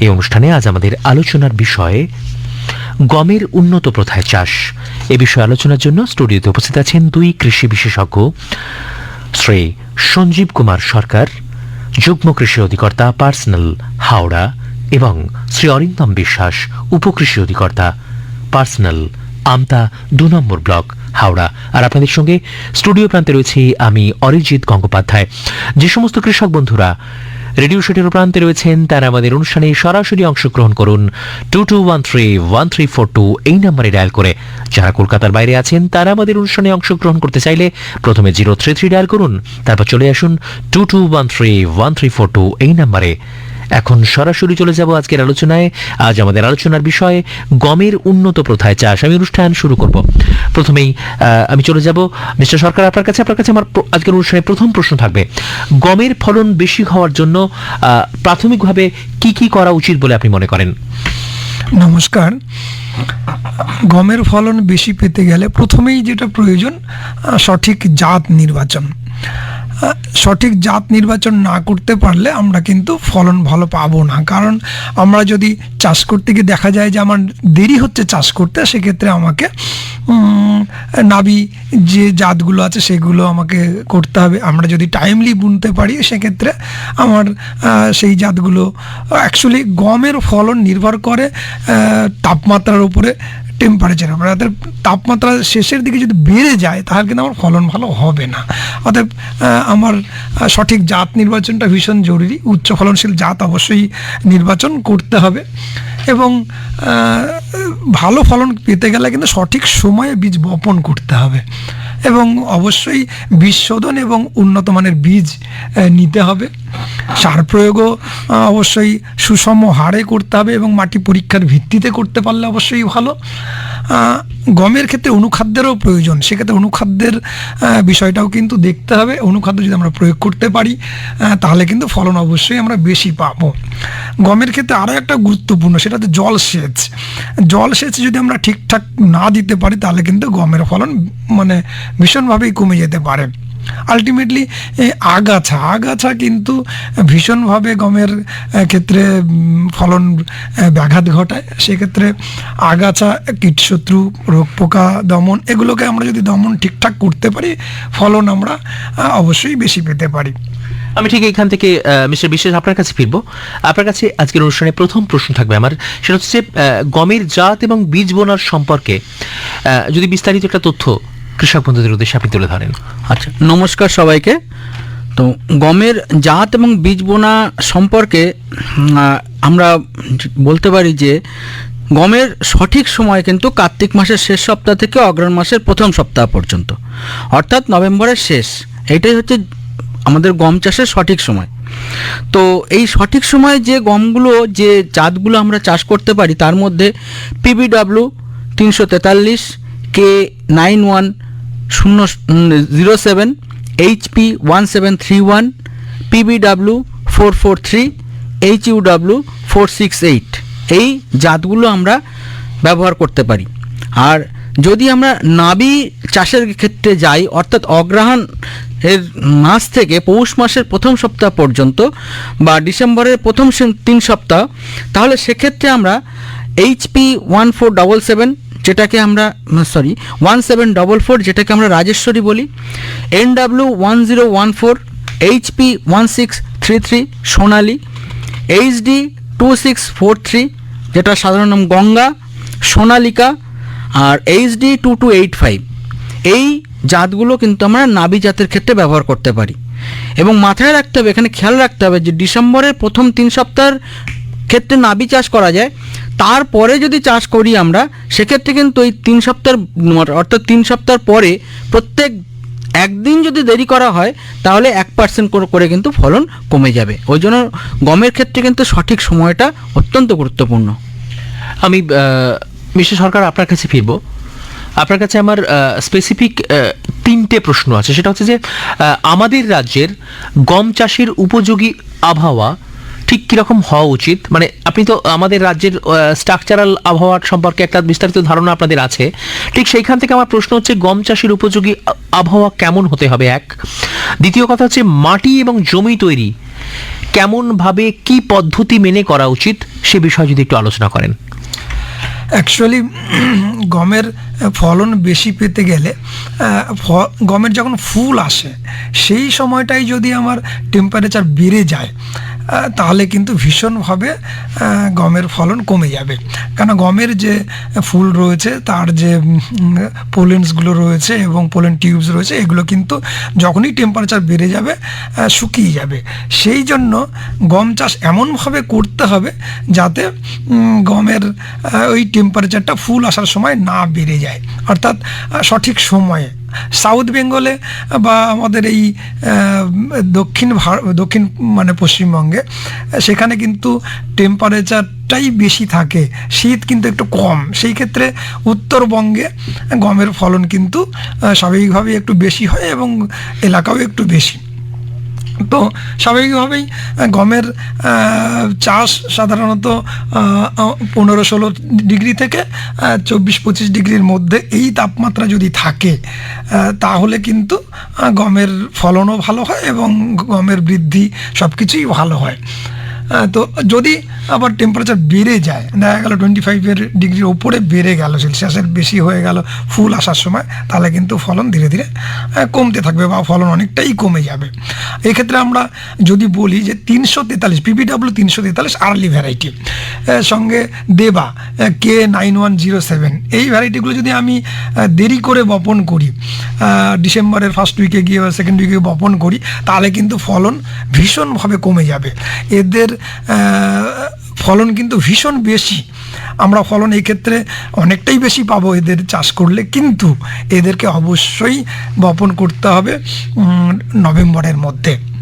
এই অনুষ্ঠানে আজ আমাদের আলোচনার বিষয়ে গমের উন্নত প্রথায় চাষ। এ বিষয়ে আলোচনার জন্য স্টুডিওতে উপস্থিত আছেন দুই কৃষি বিশেষজ্ঞ, শ্রী সঞ্জীব কুমার সরকার, যুগ্ম কৃষি অধিকর্তা পার্সোনাল হাওড়া এবং শ্রী অরিন্দম বিশ্বাস, উপকৃষি অধিকর্তা পার্সোনাল আমতা দু নম্বর ব্লক হাওড়া। আর আপনাদের সঙ্গে স্টুডিও প্রান্তে রয়েছি আমি অরিজিৎ গঙ্গোপাধ্যায়। যে সমস্ত কৃষক বন্ধুরা রেডিও সেটির প্রান্তে রয়েছেন, তারা আমাদের অনুষ্ঠানে সরাসরি অংশগ্রহণ করুন two two one three one three four two এই নাম্বারে ডায়াল করে। যারা কলকাতার বাইরে আছেন, তারা আমাদের অনুষ্ঠানে অংশগ্রহণ করতে চাইলে প্রথমে জিরো থ্রি থ্রি ডায়াল করুন, তারপর চলে আসুন two two one three one three four two এই নাম্বারে। এখন সরাসরি চলে যাব আজকের আলোচনায়। আজ আমাদের আলোচনার বিষয়ে, গমের উন্নত প্রথায় চাষ আমি অনুষ্ঠান শুরু করব। প্রথমেই আমি চলে যাব। মিস্টার সরকার, আপনার কাছে আপনার কাছে আমার আজকের অনুষ্ঠানে প্রথম প্রশ্ন থাকবে। গমের ফলন বেশি হওয়ার জন্য প্রাথমিকভাবে কি কি করা উচিত বলে আপনি মনে করেন? নমস্কার। গমের ফলন বেশি পেতে গেলে প্রথমেই যেটা প্রয়োজন সঠিক জাত নির্বাচন। সঠিক জাত নির্বাচন না করতে পারলে আমরা কিন্তু ফলন ভালো পাবো না। কারণ আমরা যদি চাষ করতে গিয়ে দেখা যায় যে আমার দেরি হচ্ছে চাষ করতে, সেক্ষেত্রে আমাকে নাবি যে জাতগুলো আছে সেগুলো আমাকে করতে হবে। আমরা যদি টাইমলি বুনতে পারি, সেক্ষেত্রে আমার সেই জাতগুলো অ্যাকচুয়ালি গমের ফলন নির্ভর করে তাপমাত্রার উপরে টেম্পারেচার হবে অর্থাৎ তাপমাত্রা শেষের দিকে যদি বেড়ে যায়, তাহলে কিন্তু আমার ফলন ভালো হবে না। অতএব আমার সঠিক জাত নির্বাচনটা ভীষণ জরুরি। উচ্চ ফলনশীল জাত অবশ্যই নির্বাচন করতে হবে। এবং ভালো ফলন পেতে গেলে কিন্তু সঠিক সময়ে বীজ বপন করতে হবে। এবং অবশ্যই বীজ শোধন এবং উন্নত মানের বীজ নিতে হবে। সার প্রয়োগও অবশ্যই সুষম হারে করতে হবে এবং মাটি পরীক্ষার ভিত্তিতে করতে পারলে অবশ্যই ভালো। গমের ক্ষেত্রে অনুখাদ্যেরও প্রয়োজন, সেক্ষেত্রে অনুখাদ্যের বিষয়টাও কিন্তু দেখতে হবে। অনুখাদ্য যদি আমরা প্রয়োগ করতে পারি তাহলে কিন্তু ফলন অবশ্যই আমরা বেশি পাবো। গমের ক্ষেত্রে আরও একটা গুরুত্বপূর্ণ সেটা হচ্ছে জলসেচ। জলসেচ যদি আমরা ঠিকঠাক না দিতে পারি, তাহলে কিন্তু গমের ফলন মানে ভীষণভাবেই কমে যেতে পারে। আলটিমেটলি আগাছা আগাছা কিন্তু ভীষণভাবে গমের ক্ষেত্রে ফলন ব্যাঘাত ঘটায়। সেক্ষেত্রে আগাছা, কীটশত্রু, রোগ পোকা, দমন এগুলোকে আমরা যদি দমন ঠিকঠাক করতে পারি, ফলন আমরা অবশ্যই বেশি পেতে পারি। আমি ঠিক এখান থেকে মিস্টার বিশ্বাস আপনার কাছে ফিরবো। আপনার কাছে আজকের অনুষ্ঠানে প্রথম প্রশ্ন থাকবে আমার। সেটা হচ্ছে গমের জাত এবং বীজ বোনার সম্পর্কে। যদি বিস্তারিত একটা তথ্য কৃষক বন্ধুদের উদ্দেশ্যে আপনি তুলে ধরেন। আচ্ছা নমস্কার সবাইকে। তো গমের জাত এবং বীজ বোনা সম্পর্কে আমরা বলতে পারি যে, গমের সঠিক সময় কিন্তু কার্তিক মাসের শেষ সপ্তাহ থেকে অগ্রহণ মাসের প্রথম সপ্তাহ পর্যন্ত। অর্থাৎ নভেম্বরের শেষ। এটাই হচ্ছে আমাদের গম চাষের সঠিক সময়। তো এই সঠিক সময়ে যে গমগুলো, যে জাতগুলো আমরা চাষ করতে পারি, তার মধ্যে পিবিডাব্লিউ তিনশো তেতাল্লিশ কে নাইন ওয়ান শূন্য zero seven HP one seven three one PBW four four three H UW four six eight এই জাতগুলো আমরা ব্যবহার করতে পারি। আর যদি আমরা নাবি চাষের ক্ষেত্রে যাই, অর্থাৎ অগ্রহায়ণ এর মাস থেকে পৌষ মাসের প্রথম সপ্তাহ পর্যন্ত বা ডিসেম্বরের প্রথম তিন সপ্তাহ, তাহলে সেক্ষেত্রে আমরা HP one four double seven যেটাকে আমরা sorry one seven double four যেটাকে আমরা রাজেশ্বরী বলি N W one zero one four HP one six three three Sonali HD two six four three যেটা সাধারণ নাম গঙ্গা, সোনালিকা আর HD two two eight five এই জাতগুলো কিন্তু আমরা নাবি জাতের ক্ষেত্রে ব্যবহার করতে পারি। এবং মাথায় রাখতে হবে, এখানে খেয়াল রাখতে হবে যে ডিসেম্বরের প্রথম তিন সপ্তাহের ক্ষেত্রে নাবি চাষ করা যায়। তারপরে যদি চাষ করি আমরা, সেক্ষেত্রে কিন্তু এই তিন সপ্তাহের অর্থাৎ তিন সপ্তাহ পরে প্রত্যেক একদিন যদি দেরি করা হয়, তাহলে এক পার্সেন্ট করে কিন্তু ফলন কমে যাবে। ওই জন্য গমের ক্ষেত্রে কিন্তু সঠিক সময়টা অত্যন্ত গুরুত্বপূর্ণ। আমি মিস্টার সরকার, আপনার কাছে ফিরবো। আপনার কাছে আমার স্পেসিফিক তিনটে প্রশ্ন আছে। সেটা হচ্ছে যে আমাদের রাজ্যের গম চাষের উপযোগী আবহাওয়া ঠিক কীরকম হওয়া উচিত? মানে আপনি তো আমাদের রাজ্যের স্ট্রাকচারাল আবহাওয়ার সম্পর্কে একটা বিস্তারিত ধারণা আপনাদের আছে। ঠিক সেইখান থেকে আমার প্রশ্ন হচ্ছে, গম চাষের উপযোগী আবহাওয়া কেমন হতে হবে? এক। দ্বিতীয় কথা হচ্ছে, মাটি এবং জমি তৈরি কেমনভাবে কি পদ্ধতি মেনে করা উচিত? সে বিষয়ে যদি একটু আলোচনা করেন। অ্যাকচুয়ালি গমের ফলন বেশি পেতে গেলে গমের যখন ফুল আসে, সেই সময়টাই যদি আমার টেম্পারেচার বেড়ে যায় তাহলে কিন্তু ভীষণভাবে গমের ফলন কমে যাবে। কেন গমের যে ফুল রয়েছে, তার যে পোলেন্সগুলো রয়েছে এবং পোলেন টিউবস রয়েছে, এগুলো কিন্তু যখনই টেম্পারেচার বেড়ে যাবে শুকিয়ে যাবে। সেই জন্য গম চাষ এমনভাবে করতে হবে যাতে গমের ওই টেম্পারেচারটা ফুল আসার সময় না বেড়ে যায়। অর্থাৎ সঠিক সময়ে। সাউথ বেঙ্গলে বা আমাদের এই দক্ষিণ দক্ষিণ মানে পশ্চিমবঙ্গে, সেখানে কিন্তু টেম্পারেচারটাই বেশি থাকে। শীত কিন্তু একটু কম। সেই ক্ষেত্রে উত্তরবঙ্গে গমের ফলন কিন্তু স্বাভাবিকভাবেই একটু বেশি হয় এবং এলাকাও একটু বেশি। তো স্বাভাবিকভাবেই গমের চাষ সাধারণত পনেরো ষোলো ডিগ্রি থেকে চব্বিশ পঁচিশ ডিগ্রির মধ্যে এই তাপমাত্রা যদি থাকে তাহলে কিন্তু গমের ফলনও ভালো হয় এবং গমের বৃদ্ধি সব কিছুই ভালো হয়। তো যদি আবার টেম্পারেচার বেড়ে যায়, দেখা গেল টোয়েন্টি ফাইভের ডিগ্রির ওপরে বেড়ে গেল সেলসিয়াসের বেশি হয়ে গেল, ফুল আসার সময়, তাহলে কিন্তু ফলন ধীরে ধীরে কমতে থাকবে বা ফলন অনেকটাই কমে যাবে। এক্ষেত্রে আমরা যদি বলি যে তিনশো তেতাল্লিশ পিপিডাব্লিউ তিনশো তেতাল্লিশ আর্লি ভ্যারাইটি সঙ্গে Deva K nine one zero seven এই ভ্যারাইটিগুলো যদি আমি দেরি করে বপন করি ডিসেম্বরের ফার্স্ট উইকে গিয়ে বা সেকেন্ড উইকে বপন করি, তাহলে কিন্তু ফলন ভীষণভাবে কমে যাবে। এদের ফলন কিন্তু ভীষণ বেশি। আমরা ফলন এই ক্ষেত্রে অনেকটাই বেশি পাবো এদের চাষ করলে। কিন্তু এদেরকে অবশ্যই বপন করতে হবে নভেম্বরের মধ্যে।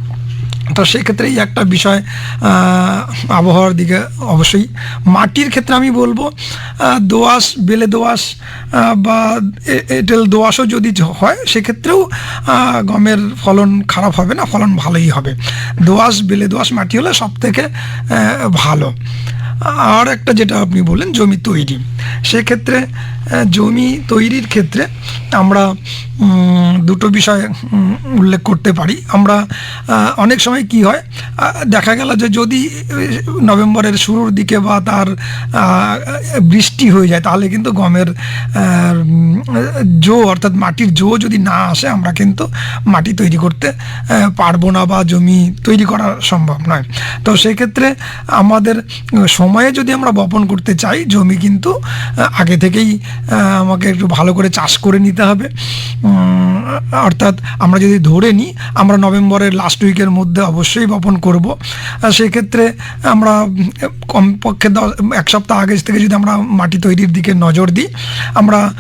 তো সেক্ষেত্রে এই একটা বিষয় আবহাওয়ার দিকে অবশ্যই মাটির ক্ষেত্রে আমি বলব দোয়াশ বেলে দোআঁশ বা এটেল দোআঁশও যদি হয় সেক্ষেত্রেও গমের ফলন খারাপ হবে না, ফলন ভালোই হবে। দোআঁশ, বেলে দোআঁশ মাটি হলে সব থেকে ভালো। আর একটা যেটা আপনি বললেন জমি তৈরি। সেক্ষেত্রে জমি তৈরির ক্ষেত্রে আমরা দুটো বিষয় উল্লেখ করতে পারি। আমরা অনেক সময় কি হয় দেখা গেল যে যদি নভেম্বরের শুরুর দিকে বা তার বৃষ্টি হয়ে যায়, তাহলে কিন্তু গমের জো, অর্থাৎ মাটির জো যদি না আসে, আমরা কিন্তু মাটি তৈরি করতে পারব না বা জমি তৈরি করা সম্ভব নয়। তো সেক্ষেত্রে আমাদের সময়ে যদি আমরা বপন করতে চাই, জমি কিন্তু আগে থেকেই আমাকে একটু ভালো করে চাষ করে নিতে হবে। অর্থাৎ আমরা যদি ধরে নিই, আমরা নভেম্বরের লাস্ট উইকের মধ্যে অবশ্যই বপন করব। সেক্ষেত্রে আমরা কমপক্ষে দশ- এক সপ্তাহ আগে থেকে যদি আমরা মাটি তৈরির দিকে নজর দিই, আমরা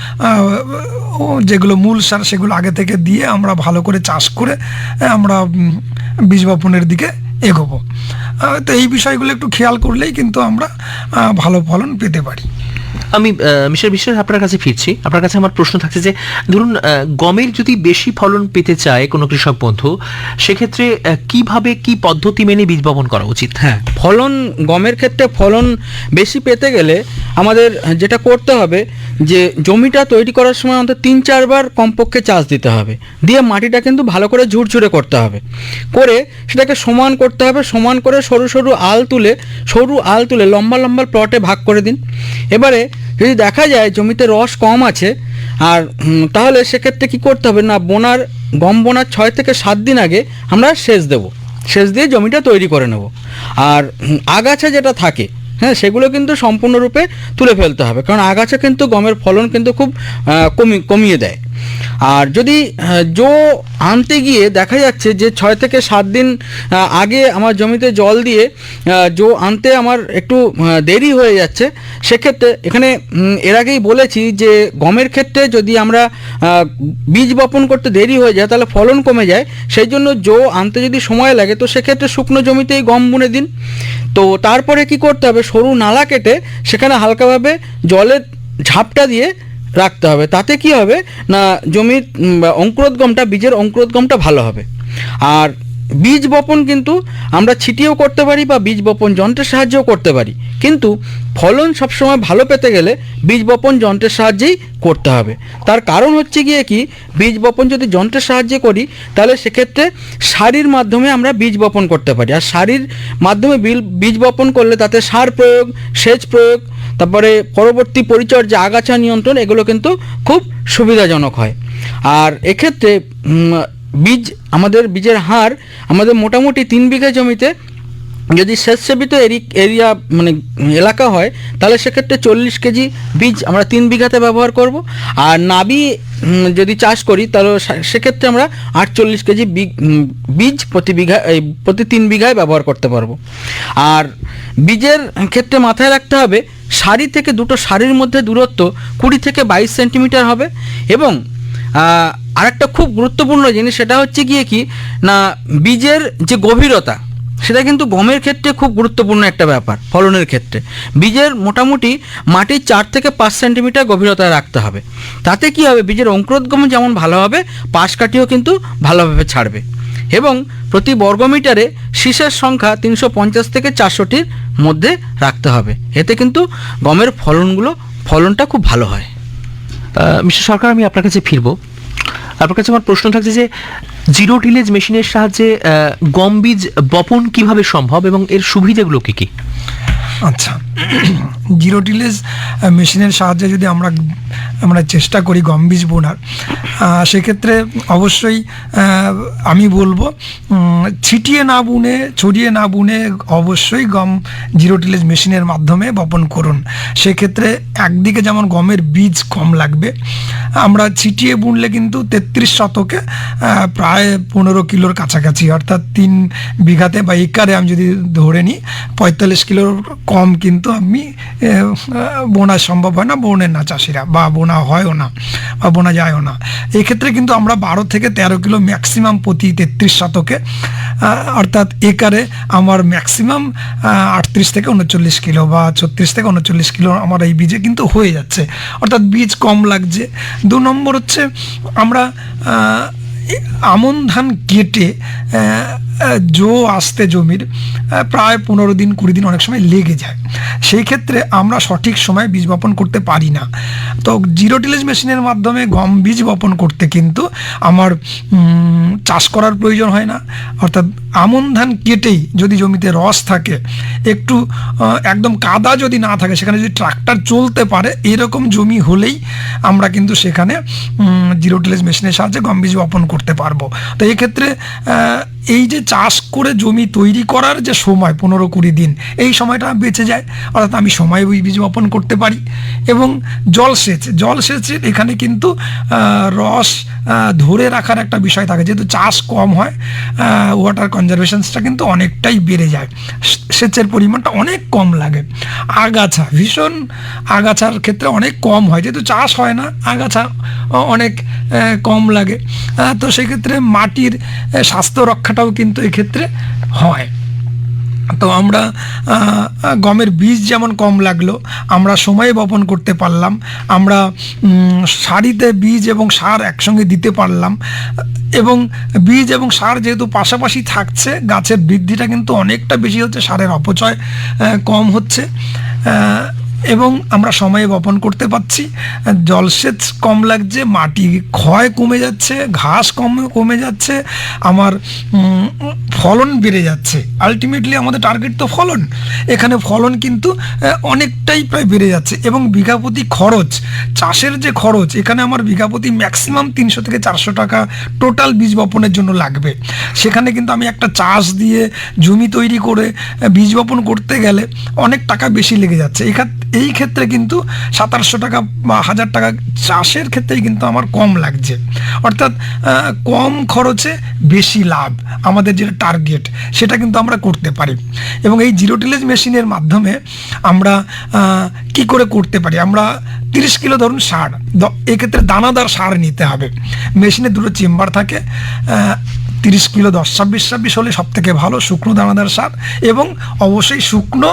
যেগুলো মূল সার সেগুলো আগে থেকে দিয়ে আমরা ভালো করে চাষ করে আমরা বীজ বপনের দিকে এগোবো। তো এই বিষয়গুলো একটু খেয়াল করলেই কিন্তু আমরা ভালো ফলন পেতে পারি। আমি মিস্টার বিশ্বাস, আপনার কাছে ফিরছি। আপনার কাছে আমার প্রশ্ন থাকছে যে, ধরুন গমের যদি বেশি ফলন পেতে চায় কোনো কৃষক বন্ধু, সেক্ষেত্রে কীভাবে কি পদ্ধতি মেনে বীজ বপন করা উচিত? হ্যাঁ ফলন, গমের ক্ষেত্রে ফলন বেশি পেতে গেলে আমাদের যেটা করতে হবে যে, জমিটা তৈরি করার সময় অন্তত তিন, চারবার কমপক্ষে চাষ দিতে হবে। দিয়ে মাটিটা কিন্তু ভালো করে ঝুরঝুরে করতে হবে। করে সেটাকে সমান করতে হবে, সমান করে সরু সরু আল তুলে, সরু আল তুলে লম্বা লম্বা প্লটে ভাগ করে দিন। এবারে যদি দেখা যায় জমিতে রস কম আছে, আর তাহলে সেক্ষেত্রে কি করতে হবে? না, বোনার, গম বোনার ছয় থেকে সাত দিন আগে আমরা সেচ দেব। সেচ দিয়ে জমিটা তৈরি করে নেব। আর আগাছা যেটা থাকে হ্যাঁ সেগুলো কিন্তু সম্পূর্ণরূপে তুলে ফেলতে হবে। কারণ আগাছা কিন্তু গমের ফলন কিন্তু খুব কমি, কমিয়ে দেয়। আর যদি জো আনতে গিয়ে দেখা যাচ্ছে যে ছয় থেকে সাত দিন আগে আমার জমিতে জল দিয়ে জো আনতে আমার একটু দেরি হয়ে যাচ্ছে, সেক্ষেত্রে এখানে এর আগেই বলেছি যে গমের ক্ষেত্রে যদি আমরা বীজ বপন করতে দেরি হয়ে যায়, তাহলে ফলন কমে যায়, সেই জন্য জো আনতে যদি সময় লাগে, তো সেক্ষেত্রে শুকনো জমিতেই গম বুনে দিন। তো তারপরে কি করতে হবে? সরু নালা কেটে সেখানে হালকাভাবে জলের ঝাপটা দিয়ে রাখতে হবে। তাতে কি হবে? না, জমির অঙ্কুরোদ্গমটা, বীজের অঙ্কুরোদ্গমটা ভালো হবে। আর বীজ বপন কিন্তু আমরা ছিটিয়েও করতে পারি বা বীজ বপন যন্ত্রের সাহায্যেও করতে পারি। কিন্তু ফলন সবসময় ভালো পেতে গেলে বীজ বপন যন্ত্রের সাহায্যেই করতে হবে। তার কারণ হচ্ছে গিয়ে কি? বীজ বপন যদি যন্ত্রের সাহায্যে করি, তাহলে সেক্ষেত্রে সারির মাধ্যমে আমরা বীজ বপন করতে পারি। আর সারির মাধ্যমে বীজ বপন করলে তাতে সার প্রয়োগ, সেচ প্রয়োগ তারপরে পরবর্তী পরিচর্যা, আগাছা নিয়ন্ত্রণ, এগুলো কিন্তু খুব সুবিধাজনক হয়। আর এক্ষেত্রে বীজ, আমাদের বীজের হার আমাদের মোটামুটি তিন বিঘা জমিতে যদি স্বেচ্ছাবিত এরি, এরিয়া মানে এলাকা হয়, তাহলে সেক্ষেত্রে চল্লিশ কেজি বীজ আমরা তিন বিঘাতে ব্যবহার করব। আর নাবি যদি চাষ করি, তাহলে সেক্ষেত্রে আমরা আটচল্লিশ কেজি বীজ প্রতি বিঘা প্রতি তিন বিঘায় ব্যবহার করতে পারব। আর বীজের ক্ষেত্রে মাথায় রাখতে হবে সারি থেকে দুটো সারির মধ্যে দূরত্ব কুড়ি থেকে বাইশ সেন্টিমিটার হবে এবং আরেকটা খুব গুরুত্বপূর্ণ জিনিস সেটা হচ্ছে গিয়ে কি, না, বীজের যে গভীরতা সেটা কিন্তু গমের ক্ষেত্রে খুব গুরুত্বপূর্ণ একটা ব্যাপার, ফলনের ক্ষেত্রে। বীজের মোটামুটি মাটির চার থেকে পাঁচ সেন্টিমিটার গভীরতা রাখতে হবে। তাতে কি হবে, বীজের অঙ্কুরোদ্গম যেমন ভালো হবে, পাশ কাঠিও কিন্তু ভালোভাবে ছাড়বে। এবং প্রতি বর্গমিটারে শীষের সংখ্যা তিনশো পঞ্চাশ থেকে চারশোটির মধ্যে রাখতে হবে। এতে কিন্তু গমের ফলনগুলো, ফলনটা খুব ভালো হয়। মিস্টার সরকার, আমি আপনার কাছে ফিরবো। আপনার কাছে আমার প্রশ্ন থাকছে যে, জিরো টিলেজ মেশিনের সাহায্যে গম বীজ বপন কীভাবে সম্ভব এবং এর সুবিধাগুলো কি কি? আচ্ছা। জিরো টিলেজ মেশিনের সাহায্যে যদি আমরা আমরা চেষ্টা করি গম বীজ বোনার সেক্ষেত্রে অবশ্যই আমি বলব ছিটিয়ে না বুনে, ছড়িয়ে না বুনে অবশ্যই গম জিরো টিলেজ মেশিনের মাধ্যমে বপন করুন। সেক্ষেত্রে একদিকে যেমন গমের বীজ কম লাগবে, আমরা ছিটিয়ে বুনলে কিন্তু তেত্রিশ শতকে প্রায় পনেরো কিলোর কাছাকাছি, অর্থাৎ তিন বিঘাতে বা একরে আমি যদি ধরে নিই, পঁয়তাল্লিশ কিলোর কম কিন্তু আমি বোনা সম্ভব হয় না, বোনের না চাষিরা, বা বোনা হয়ও না, বা বোনা যায়ও না। এক্ষেত্রে কিন্তু আমরা বারো থেকে তেরো কিলো ম্যাক্সিমাম প্রতি তেত্রিশ শতকে অর্থাৎ একারে আমার ম্যাক্সিমাম আটত্রিশ থেকে উনচল্লিশ কিলো বা ছত্রিশ থেকে উনচল্লিশ কিলো আমার এই বীজে কিন্তু হয়ে যাচ্ছে। অর্থাৎ বীজ কম লাগছে। দু নম্বর হচ্ছে আমরা আমন ধান কেটে জো আসতে জমির প্রায় পনেরো দিন, কুড়ি দিন অনেক সময় লেগে যায়। সেই ক্ষেত্রে আমরা সঠিক সময় বীজ বপন করতে পারি না। তো জিরো টিলেজ মেশিনের মাধ্যমে গম বীজ বপন করতে কিন্তু আমার চাষ করার প্রয়োজন হয় না। অর্থাৎ আমন ধান কেটেই যদি জমিতে রস থাকে, একটু একদম কাদা যদি না থাকে, সেখানে যদি ট্রাক্টর চলতে পারে, এরকম জমি হলেই আমরা কিন্তু সেখানে জিরো টিলেজ মেশিনের সাহায্যে গম বীজ বপন করতে পারব। তো এক্ষেত্রে এই যে চাষ করে জমি তৈরি করার যে সময়, পনেরো কুড়ি দিন, এই সময়টা বেঁচে যায়। অর্থাৎ আমি সময় ওই বীজ বপন করতে পারি। এবং জলসেচ জলসেচের এখানে কিন্তু রস ধরে রাখার একটা বিষয় থাকে। যেহেতু চাষ কম হয় ওয়াটার কনজারভেশনসটা কিন্তু অনেকটাই বেড়ে যায়। সেচের পরিমাণটা অনেক কম লাগে। আগাছা, ভীষণ আগাছার ক্ষেত্রে অনেক কম হয়। যেহেতু চাষ হয় না, আগাছা অনেক কম লাগে। তো সেক্ষেত্রে মাটির স্বাস্থ্য রক্ষাটাও কিন্তু এক্ষেত্রে হয়। তো আমরা গমের বীজ যেমন কম লাগল, আমরা সময়ে বপন করতে পারলাম, আমরা সারিতে বীজ এবং সার একসঙ্গে দিতে পারলাম, এবং বীজ এবং সার যেহেতু পাশাপাশি থাকছে, গাছের বৃদ্ধিটা কিন্তু অনেকটা বেশি হচ্ছে, সারের অপচয় কম হচ্ছে এবং আমরা সময়ে বপন করতে পারছি। জলসেচ কম লাগছে, মাটি ক্ষয় কমে যাচ্ছে, ঘাস কম, কমে যাচ্ছে, আমার ফলন বেড়ে যাচ্ছে। আলটিমেটলি আমাদের টার্গেট তো ফলন। এখানে ফলন কিন্তু অনেকটাই প্রায় বেড়ে যাচ্ছে এবং বিঘাপতি খরচ, চাষের যে খরচ, এখানে আমার বিঘাপতি ম্যাক্সিমাম তিনশো থেকে চারশো টাকা টোটাল বীজ বপনের জন্য লাগবে। সেখানে কিন্তু আমি একটা চাষ দিয়ে জমি তৈরি করে বীজ বপন করতে গেলে অনেক টাকা বেশি লেগে যাচ্ছে। এই খাত- এই ক্ষেত্রে কিন্তু সাতারশো টাকা বা হাজার টাকা চাষের ক্ষেত্রেই কিন্তু আমার কম লাগছে। অর্থাৎ কম খরচে বেশি লাভ আমাদের যেটা টার্গেট সেটা কিন্তু আমরা করতে পারি। এবং এই জিরো টিলেজ মেশিনের মাধ্যমে আমরা কি করে করতে পারি? আমরা তিরিশ কিলো ধরুন সার এক্ষেত্রে দানাদার সার নিতে হবে। মেশিনে দুটো চেম্বার থাকে তিরিশ কিলো দশ, ছাব্বিশ ছাব্বিশ হলে সব থেকে ভালো শুকনো দানাদার সার এবং অবশ্যই শুকনো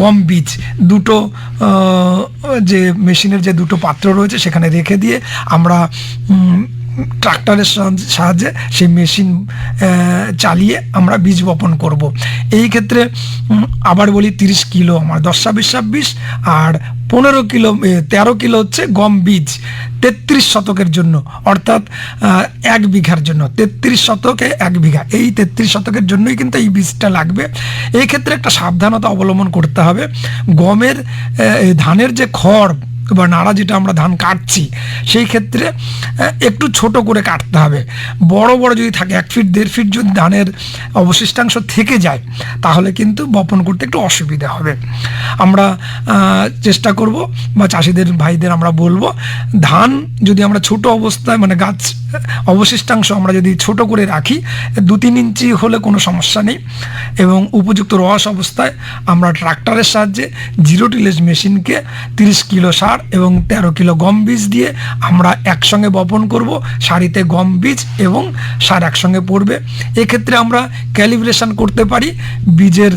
গম বীজ। দুটো যে মেশিনের যে দুটো পাত্র রয়েছে সেখানে রেখে দিয়ে আমরা ট্রাক্টরের সাহায্যে- সেই মেশিন চালিয়ে আমরা বীজ বপন করব। এই ক্ষেত্রে আবার বলি তিরিশ কিলো, আমার দশ ছাব্বিশ ছাব্বিশ, আর পনেরো কিলো তেরো কিলো হচ্ছে গম বীজ, তেত্রিশ শতকের জন্য। অর্থাৎ এক বিঘার জন্য, তেত্রিশ শতকে এক বিঘা। এই তেত্রিশ শতকের জন্যই কিন্তু এই বীজটা লাগবে। এই ক্ষেত্রে একটা সাবধানতা অবলম্বন করতে হবে। গমের ধানের যে খড় বা নাড়া যেটা আমরা ধান কাটছি, সেই ক্ষেত্রে একটু ছোট করে কাটতে হবে। বড় বড় যদি থাকে, এক ফিট, দেড় ফিট যদি ধানের অবশিষ্টাংশ থেকে যায়, তাহলে কিন্তু বপন করতে একটু অসুবিধা হবে। আমরা চেষ্টা করব, বা চাষিদের, ভাইদের আমরা বলব, ধান যদি আমরা ছোট অবস্থায় মানে গাছ, অবশিষ্টাংশ আমরা যদি ছোট করে রাখি, দু তিন ইঞ্চি হলে কোনো সমস্যা নেই। এবং উপযুক্ত রস অবস্থায় আমরা ট্রাক্টরের সাহায্যে জিরো টিলেজ মেশিনকে তিরিশ কিলো সার এবং তেরো কিলো গম বীজ দিয়ে আমরা একসঙ্গে বপন করব। সারিতে গম বীজ এবং সার একসঙ্গে পড়বে। এক্ষেত্রে আমরা ক্যালিব্রেশন করতে পারি। বীজের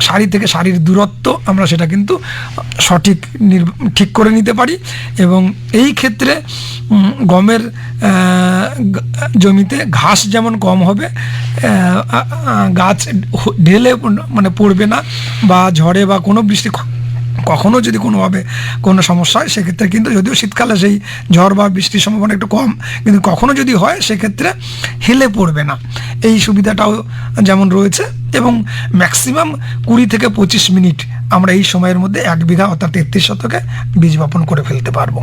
সারি থেকে সারির দূরত্ব আমরা সেটা কিন্তু সঠিক ঠিক করে নিতে পারি। এবং এই ক্ষেত্রে গমের জমিতে ঘাস যেমন কম হবে গাছ ঢেলে মানে পড়বে না বা ঝড়ে বা কোনো বৃষ্টি ক- কখনো যদি কোনোভাবে কোনো সমস্যা হয়, সেক্ষেত্রে কিন্তু যদিও শীতকালে সেই ঝড় বা বৃষ্টির সম্ভাবনা একটু কম, কিন্তু কখনও যদি হয়, সেক্ষেত্রে হেলে পড়বে না। এই সুবিধাটাও যেমন রয়েছে এবং ম্যাক্সিমাম কুড়ি থেকে পঁচিশ মিনিট আমরা এই সময়ের মধ্যে এক বিঘা অর্থাৎ তেত্রিশ শতকে বীজ বপন করে ফেলতে পারব।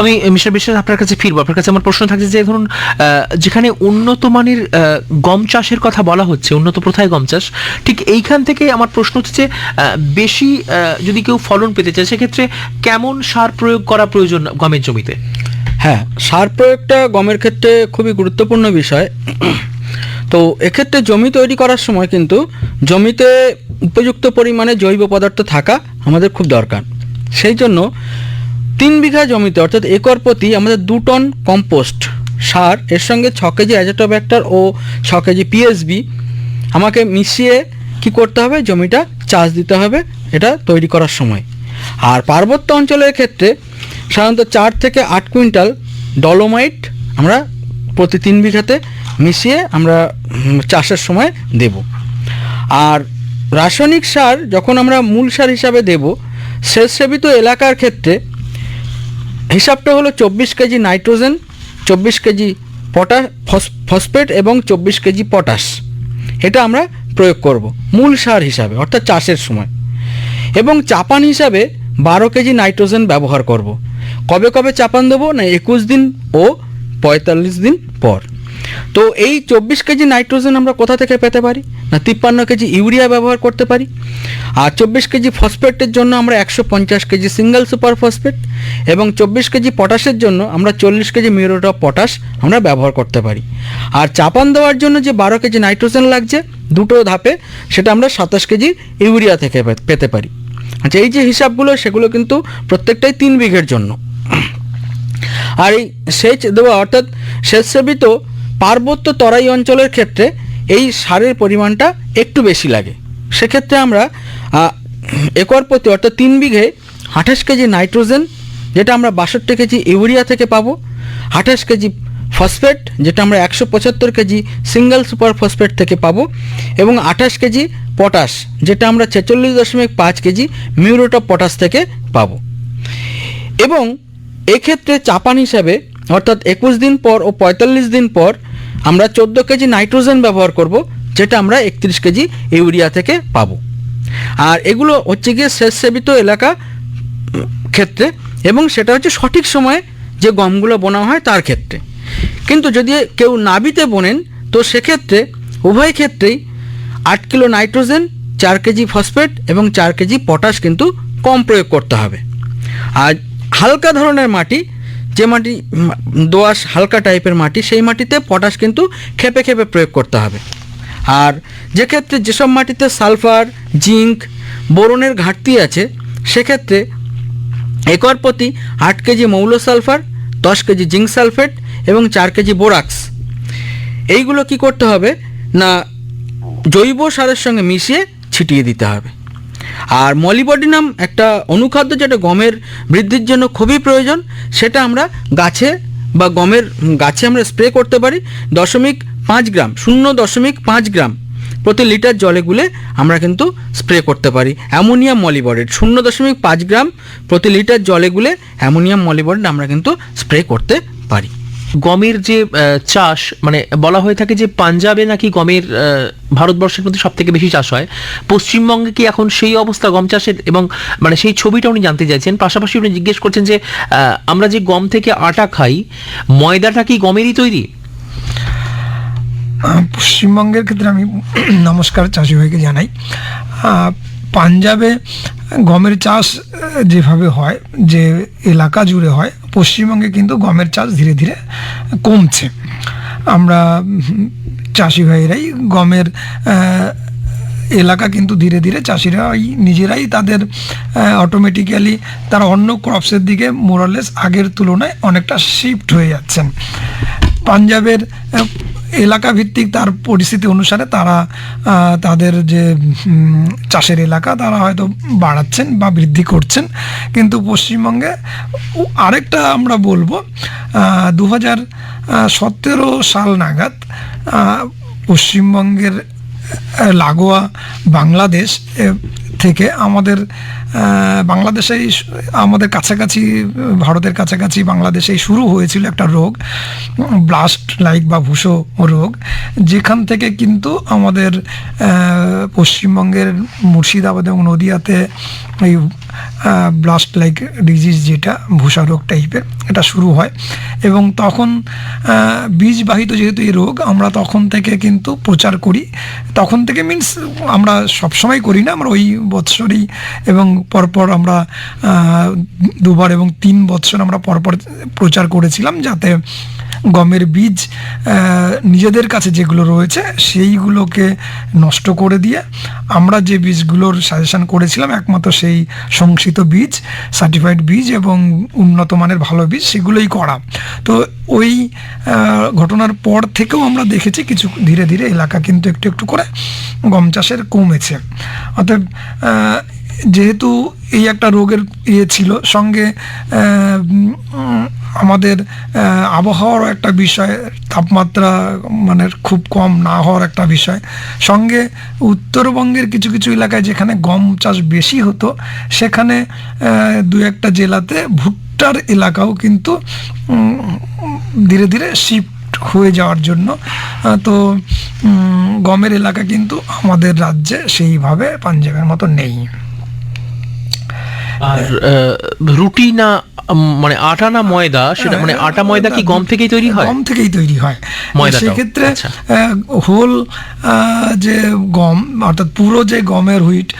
আমি মিস্টার বিশ্বাস, আপনার কাছে ফিরবো। আপনার কাছে আমার প্রশ্ন থাকছে যে, ধরুন যেখানে উন্নত মানের গম চাষের কথা বলা হচ্ছে, উন্নত প্রথায় গম চাষ, ঠিক এইখান থেকে আমার প্রশ্ন হচ্ছে বেশি যদি কেউ ফলন পেতে চায়, সেক্ষেত্রে কেমন সার প্রয়োগ করা প্রয়োজন গমের জমিতে? হ্যাঁ সার প্রয়োগটা গমের ক্ষেত্রে খুবই গুরুত্বপূর্ণ বিষয়। তো এক্ষেত্রে জমি তৈরি করার সময় কিন্তু জমিতে উপযুক্ত পরিমাণে জৈব পদার্থ থাকা আমাদের খুব দরকার। সেই জন্য তিন বিঘা জমিতে, অর্থাৎ একর প্রতি আমাদের দু টন কম্পোস্ট সার, এর সঙ্গে ছ কেজি অ্যাজেটোব্যাক্টার ও ছ কেজি পিএসবি আমাকে মিশিয়ে কি করতে হবে? জমিটা চাষ দিতে হবে, এটা তৈরি করার সময়। আর পার্বত্য অঞ্চলের ক্ষেত্রে সাধারণত চার থেকে আট কুইন্টাল ডলোমাইট আমরা প্রতি তিন বিঘাতে মিশিয়ে আমরা চাষের সময় দেব। আর রাসায়নিক সার যখন আমরা মূল সার হিসাবে দেব শেষ সেবিত এলাকার ক্ষেত্রে হিসাবটা হলো চব্বিশ কেজি নাইট্রোজেন, চব্বিশ কেজি পটাশ ফসফেট এবং চব্বিশ কেজি পটাশ। এটা আমরা প্রয়োগ করব মূল সার হিসাবে, অর্থাৎ চাষের সময়। এবং চাপান হিসাবে বারো কেজি নাইট্রোজেন ব্যবহার করব। কবে কবে চাপান দেবো? না একুশ দিন ও পঁয়তাল্লিশ দিন পর। তো এই চব্বিশ কেজি নাইট্রোজেন আমরা কোথা থেকে পেতে পারি? না, তিপ্পান্ন কেজি ইউরিয়া ব্যবহার করতে পারি। আর চব্বিশ কেজি ফসফেটের জন্য আমরা একশো পঞ্চাশ কেজি সিঙ্গেল সুপার ফসফেট এবং চব্বিশ কেজি পটাশের জন্য আমরা চল্লিশ কেজি মিউরেট অফ পটাশ আমরা ব্যবহার করতে পারি। আর চাপান দেওয়ার জন্য যে বারো কেজি নাইট্রোজেন লাগছে, দুটো ধাপে, সেটা আমরা সাতাশ কেজি ইউরিয়া থেকে পেতে পারি। আচ্ছা এই যে হিসাবগুলো, সেগুলো কিন্তু প্রত্যেকটাই তিন বিঘের জন্য। আর এই সেচ দেওয়া, অর্থাৎ সেচ সেবিত পার্বত্য তরাই অঞ্চলের ক্ষেত্রে এই সারের পরিমাণটা একটু বেশি লাগে। সেক্ষেত্রে আমরা একর প্রতি, অর্থাৎ তিন বিঘে আঠাশ কেজি নাইট্রোজেন, যেটা আমরা বাষট্টি কেজি ইউরিয়া থেকে পাবো, আঠাশ কেজি ফসফেট, যেটা আমরা একশো পঁচাত্তর কেজি সিঙ্গেল সুপার ফসফেট থেকে পাবো, এবং আঠাশ কেজি পটাশ, যেটা আমরা ছেচল্লিশ দশমিক পাঁচ কেজি মিউরেট অফ পটাশ থেকে পাবো। এবং এক্ষেত্রে চাপান হিসাবে, অর্থাৎ একুশ দিন পর ও পঁয়তাল্লিশ দিন পর আমরা চোদ্দ কেজি নাইট্রোজেন ব্যবহার করব, যেটা আমরা একত্রিশ কেজি ইউরিয়া থেকে পাবো। আর এগুলো হচ্ছে গিয়ে শেষ সেবিত এলাকা ক্ষেত্রে, এবং সেটা হচ্ছে সঠিক সময়ে যে গমগুলো বোনা হয় তার ক্ষেত্রে। কিন্তু যদি কেউ নাবিতে বোনেন, তো সেক্ষেত্রে উভয় ক্ষেত্রেই আট কিলো নাইট্রোজেন, চার কেজি ফসফেট এবং চার কেজি পটাশ কিন্তু কম প্রয়োগ করতে হবে। আর হালকা ধরনের মাটি যে মাটি দোআঁশ হালকা টাইপের মাটি, সেই মাটিতে পটাশ কিন্তু খেপে খেপে প্রয়োগ করতে হবে। আর যে ক্ষেত্রে যেসব মাটিতে সালফার, জিঙ্ক, বোরনের ঘাটতি আছে, সেক্ষেত্রে একর প্রতি আট কেজি মৌল সালফার, দশ কেজি জিঙ্ক সালফেট এবং চার কেজি বোরাক্স। এইগুলো কি করতে হবে? না জৈব সারের সঙ্গে মিশিয়ে ছিটিয়ে দিতে হবে। আর মলিবডিনাম একটা অনুখাদ্য যেটা গমের বৃদ্ধির জন্য খুবই প্রয়োজন, সেটা আমরা গাছে বা গমের গাছে আমরা স্প্রে করতে পারি দশমিক পাঁচ গ্রাম, শূন্য দশমিক পাঁচ গ্রাম প্রতি লিটার জলে গুলে আমরা কিন্তু স্প্রে করতে পারি। অ্যামোনিয়াম মলিবডেট শূন্য দশমিক পাঁচ গ্রাম প্রতি লিটার জলে গুলে অ্যামোনিয়াম মলিবডেট আমরা কিন্তু স্প্রে করতে পারি। গমের যে চাষ মানে বলা হয়ে থাকে যে পাঞ্জাবে নাকি গমের ভারতবর্ষের মধ্যে সব থেকে বেশি চাষ হয়, পশ্চিমবঙ্গে কি এখন সেই অবস্থা গম চাষের এবং মানে সেই ছবিটা উনি জানতে চাইছেন, পাশাপাশি উনি জিজ্ঞেস করছেন যে আমরা যে গম থেকে আটা খাই, ময়দাটা কি গমেরই তৈরি? পশ্চিমবঙ্গের ক্ষেত্রে আমি নমস্কার চাষি ভাইকে জানাই। পাঞ্জাবে গমের চাষ যেভাবে হয়, যে এলাকা জুড়ে হয় পশ্চিমবঙ্গে কিন্তু গমের চাষ ধীরে ধীরে কমছে। আমরা চাষি ভাইয়েরাই গমের এলাকা কিন্তু ধীরে ধীরে চাষিরাই নিজেরাই তাদের অটোমেটিক্যালি তারা অন্য ক্রপসের দিকে মোরালেস আগের তুলনায় অনেকটা শিফট হয়ে যাচ্ছেন। পাঞ্জাবের এলাকা ভিত্তিক তার পরিস্থিতি অনুসারে তারা তাদের যে চাষের এলাকা তারা হয়তো বাড়াচ্ছেন বা বৃদ্ধি করছেন। কিন্তু পশ্চিমবঙ্গে আরেকটা আমরা বলব দু হাজার সতেরো সাল নাগাদ পশ্চিমবঙ্গের লাগোয়া বাংলাদেশ থেকে আমাদের বাংলাদেশেই আমাদের কাছাকাছি, ভারতের কাছাকাছি বাংলাদেশেই শুরু হয়েছিল একটা রোগ ব্লাস্ট লাইক বা ভুসো রোগ, যেখান থেকে কিন্তু আমাদের পশ্চিমবঙ্গের মুর্শিদাবাদ এবং নদিয়াতে এই ব্লাস্ট লাইক ডিজিজ যেটা, ভূষা রোগ টাইপের এটা শুরু হয়। এবং তখন বীজবাহিত যেহেতু এই রোগ, আমরা তখন থেকে কিন্তু প্রচার করি। তখন থেকে মিন্স আমরা সবসময় করি না, আমরা ওই বৎসরই এবং পরপর আমরা দুবার এবং তিন বৎসর আমরা পরপর প্রচার করেছিলাম যাতে গমের বীজ নিজেদের কাছে যেগুলো রয়েছে সেইগুলোকে নষ্ট করে দিয়ে আমরা যে বীজগুলোর সাজেশন করেছিলাম, একমাত্র সেই সংসিত বীজ সার্টিফাইড বীজ এবং উন্নত মানের ভালো বীজ, সেগুলোই করা। তো ওই ঘটনার পর থেকেও আমরা দেখেছি কিছু ধীরে ধীরে এলাকা কিন্তু একটু একটু করে গম চাষের কমেছে। অতএব যেহেতু এই একটা রোগের ইয়ে ছিল, সঙ্গে আমাদের আবহাওয়ারও একটা বিষয়, তাপমাত্রা মানে খুব কম না হওয়ার একটা বিষয়। সঙ্গে উত্তরবঙ্গের কিছু কিছু এলাকায় যেখানে গম চাষ বেশি হতো, সেখানে দু একটা জেলাতে ভুট্টার এলাকাও কিন্তু ধীরে ধীরে শিফট হয়ে যাওয়ার জন্য তো গমের এলাকা কিন্তু আমাদের রাজ্যে সেইভাবে পাঞ্জাবের মতো নেই। আর রুটি না মানে আটা না ময়দা সেটা মানে আটা ময়দা কি গম থেকেই তৈরি হয়? গম থেকেই তৈরি হয়। ময়দাটাও, সেক্ষেত্রে আচ্ছা। হোল যে গম অর্থাৎ পুরো যে গমের হুইট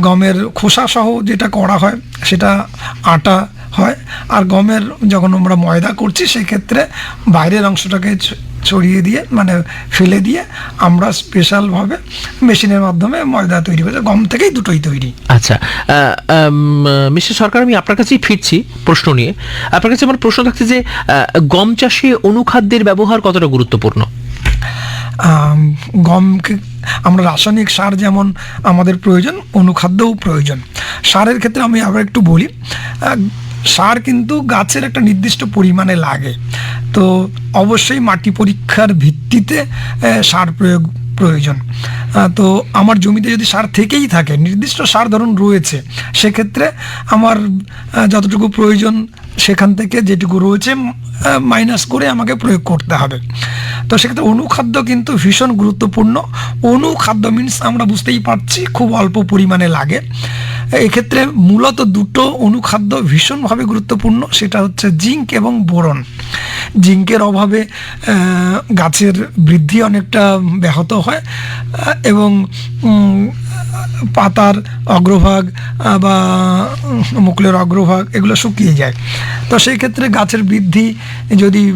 গমের খোসা সহ যেটা করা হয় সেটা আটা হয়। আর গমের যখন আমরা ময়দা করছি সেক্ষেত্রে বাইরের অংশটাকে ছড়িয়ে দিয়ে মানে ফেলে দিয়ে আমরা স্পেশালভাবে মেশিনের মাধ্যমে ময়দা তৈরি করি গম থেকেই দুটোই তৈরি। আচ্ছা মিস্টার সরকার আমি আপনার কাছেই ফিরছি প্রশ্ন নিয়ে। আপনার কাছে আমার প্রশ্ন থাকছে যে গম চাষে অনুখাদ্যের ব্যবহার কতটা গুরুত্বপূর্ণ? গমকে আমরা রাসায়নিক সার যেমন আমাদের প্রয়োজন অনুখাদ্যও প্রয়োজন। সারের ক্ষেত্রে আমি আবার একটু বলি সার কিন্তু গাছের একটা নির্দিষ্ট পরিমাণে লাগে। তো অবশ্যই মাটি পরীক্ষার ভিত্তিতে সার প্রয়োগ প্রয়োজন। তো আমার জমিতে যদি সার থেকেই থাকে, নির্দিষ্ট সার ধরুন রয়েছে, সেক্ষেত্রে আমার যতটুকু প্রয়োজন সেখান থেকে যেটুকু রয়েছে মাইনাস করে আমাকে প্রয়োগ করতে হবে। তো সেক্ষেত্রে অনুখাদ্য কিন্তু ভীষণ গুরুত্বপূর্ণ। অনুখাদ্য মিন্স আমরা বুঝতেই পারছি খুব অল্প পরিমাণে লাগে। এক্ষেত্রে মূলত দুটো অনুখাদ্য ভীষণভাবে গুরুত্বপূর্ণ, সেটা হচ্ছে জিঙ্ক এবং বোরন। জিঙ্কের অভাবে গাছের বৃদ্ধি অনেকটা ব্যাহত হয় এবং পাতার অগ্রভাগ বা মুকুলের অগ্রভাগ এগুলো শুকিয়ে যায়। তো সেই ক্ষেত্রে গাছের বৃদ্ধি যদি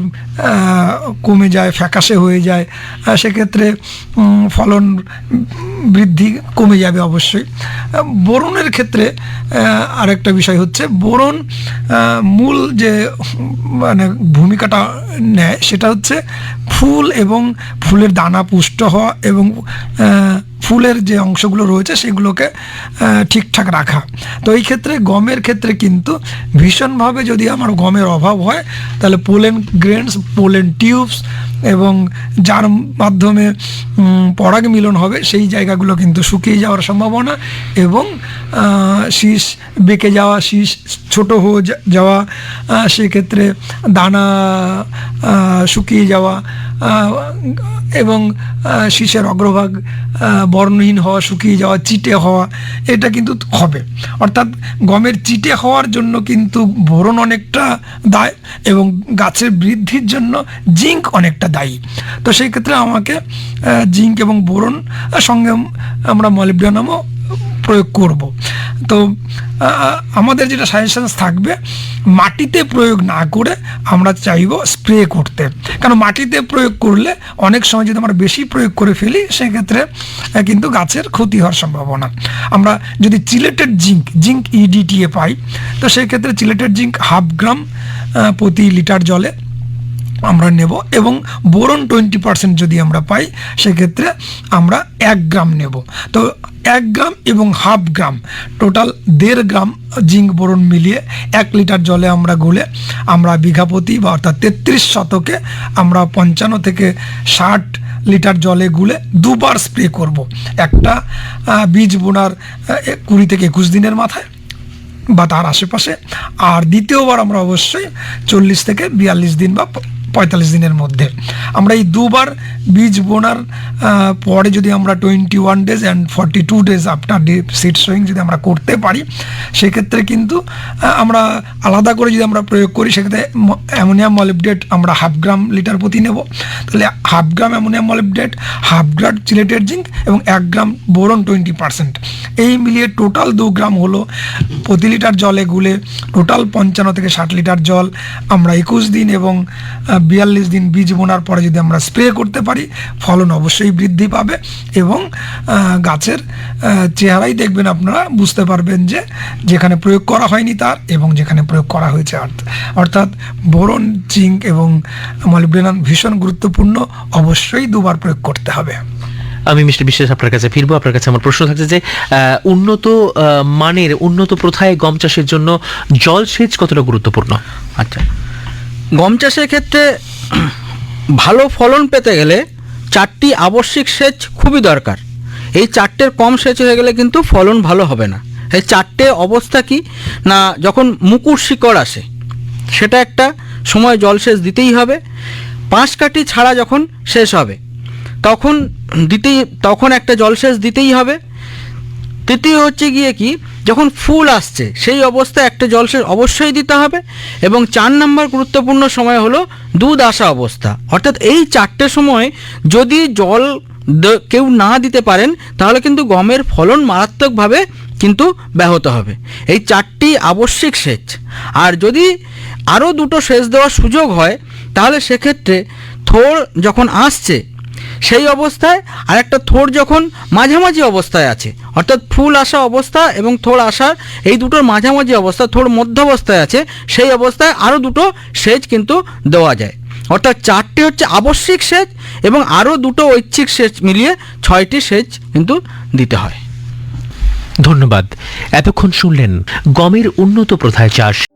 কমে যায় ফ্যাকাশে হয়ে যায় সেক্ষেত্রে ফলন বৃদ্ধি কমে যাবে অবশ্যই। আহ, বোরনের ক্ষেত্রে আরেকটা বিষয় হচ্ছে বোরন মূল যে মানে ভূমিকাটা নেয় সেটা হচ্ছে ফুল এবং ফুলের দানা পুষ্ট হওয়া এবং ফুলের যে অংশগুলো রয়েছে সেগুলোকে ঠিকঠাক রাখা। তো এই ক্ষেত্রে গমের ক্ষেত্রে কিন্তু ভীষণভাবে যদি আমার গমের অভাব হয়, তাহলে পোলেন গ্রেনস, পোলেন টিউবস এবং যার মাধ্যমে পরাগ মিলন হবে, সেই জায়গাগুলো কিন্তু শুকিয়ে যাওয়ার সম্ভাবনা এবং শীষ বেঁকে যাওয়া, শীষ ছোট হয়ে যাওয়া সেক্ষেত্রে দানা শুকিয়ে যাওয়া এবং শীষের অগ্রভাগ বর্ণহীন হওয়া শুকিয়ে যাওয়া চিটে হওয়া এটা কিন্তু হবে। অর্থাৎ গমের চিটে হওয়ার জন্য কিন্তু বোরন অনেকটা দায় এবং গাছের বৃদ্ধির জন্য জিঙ্ক অনেকটা দায়ী। তো সেই ক্ষেত্রে আমাকে জিঙ্ক এবং আহ, সঙ্গে আমরা মলিবডেনামও প্রয়োগ করব। তো আমাদের যেটা সাজেশনস থাকবে, মাটিতে প্রয়োগ না করে আমরা চাইব স্প্রে করতে। কারণ মাটিতে প্রয়োগ করলে অনেক সময় যদি আমরা বেশি প্রয়োগ করে ফেলি, সেক্ষেত্রে কিন্তু গাছের ক্ষতি হওয়ার সম্ভাবনা। আমরা যদি চিলেটেড জিঙ্ক জিঙ্ক ইডিটিএ পাই, তো সেক্ষেত্রে চিলেটেড জিঙ্ক হাফ গ্রাম প্রতি লিটার জলে আমরা নেব এবং বোরন টোয়েন্টি পার্সেন্ট যদি আমরা পাই, সেক্ষেত্রে আমরা এক গ্রাম নেব। তো এক গ্রাম এবং হাফ গ্রাম, টোটাল দেড় গ্রাম জিঙ্ক বোরন মিলিয়ে এক লিটার জলে আমরা গুলে আমরা বিঘাপতি বা অর্থাৎ তেত্রিশ শতকে আমরা পঞ্চান্ন থেকে ষাট লিটার জলে গুলে দুবার স্প্রে করব। একটা বীজ বোনার কুড়ি থেকে একুশ দিনের মাথায় বা তার আশেপাশে। আর দ্বিতীয়বার আমরা অবশ্যই চল্লিশ থেকে বিয়াল্লিশ দিন বা পঁয়তাল্লিশ দিনের মধ্যে। আমরা এই দুবার বীজ বোনার পরে যদি আমরা twenty one days and forty two days after day seed sowing যদি আমরা করতে পারি, সেক্ষেত্রে কিন্তু আমরা আলাদা করে যদি আমরা প্রয়োগ করি, সেক্ষেত্রে অ্যামোনিয়াম মলিবডেট আমরা হাফ গ্রাম লিটার প্রতি নেব। তাহলে half gram ammonium molybdate, half gram chelated zinc এবং এক গ্রাম বোরন টোয়েন্টি পার্সেন্ট এই মিলিয়ে টোটাল দু গ্রাম হলো প্রতি লিটার জলে গুলে টোটাল পঞ্চান্ন থেকে ষাট লিটার জল আমরা একুশ দিন এবং বিয়াল্লিশ দিন বীজ বোনার পরে যদি আমরা স্প্রে করতে পারি ফলন অবশ্যই বৃদ্ধি পাবে এবং গাছের চেহারাই দেখবেন আপনারা বুঝতে পারবেন যে যেখানে প্রয়োগ করা হয়নি তার এবং যেখানে প্রয়োগ করা হয়েছে অর্থ- অর্থাৎ বোরন জিঙ্ক এবং মলিবডেনাম ভীষণ গুরুত্বপূর্ণ অবশ্যই দুবার প্রয়োগ করতে হবে। আমি মিস্টার বিশ্বাস আপনার কাছে ফিরবো আপনার কাছে আমার প্রশ্ন থাকছে যে উন্নত মানের উন্নত প্রথায় গম চাষের জন্য জলসেচ কতটা গুরুত্বপূর্ণ? আচ্ছা। গম চাষের ক্ষেত্রে ভালো ফলন পেতে গেলে চারটি আবশ্যিক সেচ খুবই দরকার। এই চারটের কম সেচ হয়ে গেলে কিন্তু ফলন ভালো হবে না। এই চারটে অবস্থা কি? না, যখন মুকুর শিকড় আসে, সেটা একটা সময় জলসেচ দিতেই হবে। পাঁচ কাঠি ছাড়া যখন শেষ হবে, তখন দিতেই তখন একটা জলসেচ দিতেই হবে। তৃতীয় হচ্ছে গিয়ে কি? যখন ফুল আসছে, সেই অবস্থায় একটা জলসেচ অবশ্যই দিতে হবে এবং চার নাম্বার গুরুত্বপূর্ণ সময় হলো দুধ আসা অবস্থা। অর্থাৎ এই চারটে সময় যদি জল কেউ না দিতে পারেন, তাহলে কিন্তু গমের ফলন মারাত্মকভাবে কিন্তু ব্যাহত হবে। এই চারটি আবশ্যিক সেচ। আর যদি আরও দুটো সেচ দেওয়ার সুযোগ হয়, তাহলে সেক্ষেত্রে থোর যখন আসছে সেই অবস্থায় আর একটা থোর যখন মাঝামাঝি অবস্থায় আছে, অর্থাৎ ফুল আসা অবস্থা এবং থোর আসার এই দুটোর মাঝামাঝি অবস্থা, থোর মধ্য অবস্থায় আছে, সেই অবস্থায় আরও দুটো সেচ কিন্তু দেওয়া যায়। অর্থাৎ চারটি হচ্ছে আবশ্যিক সেচ এবং আরও দুটো ঐচ্ছিক সেচ মিলিয়ে ছয়টি সেচ কিন্তু দিতে হয়। ধন্যবাদ। এতক্ষণ শুনলেন গমের উন্নত প্রথায় চাষ